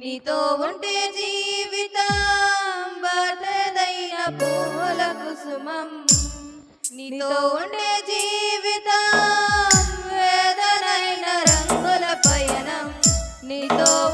నీతో ఉంటే జీవితం బాధదైన పూల కుసుమం. నీతో ఉండే జీవితం వేదనైన రంగుల పయనం. నీతో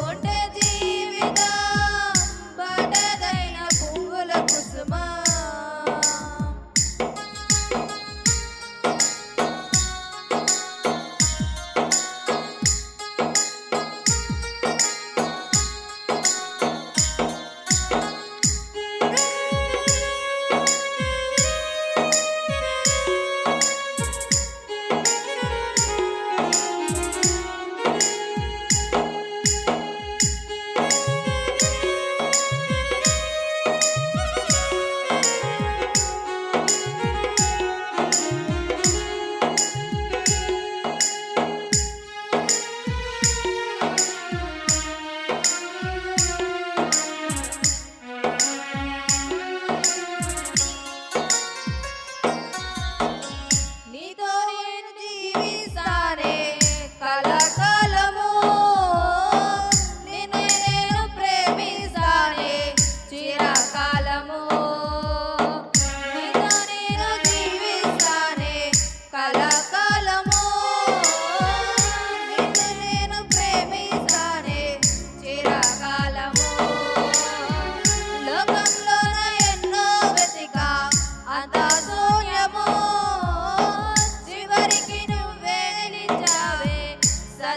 போட்டு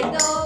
Ito.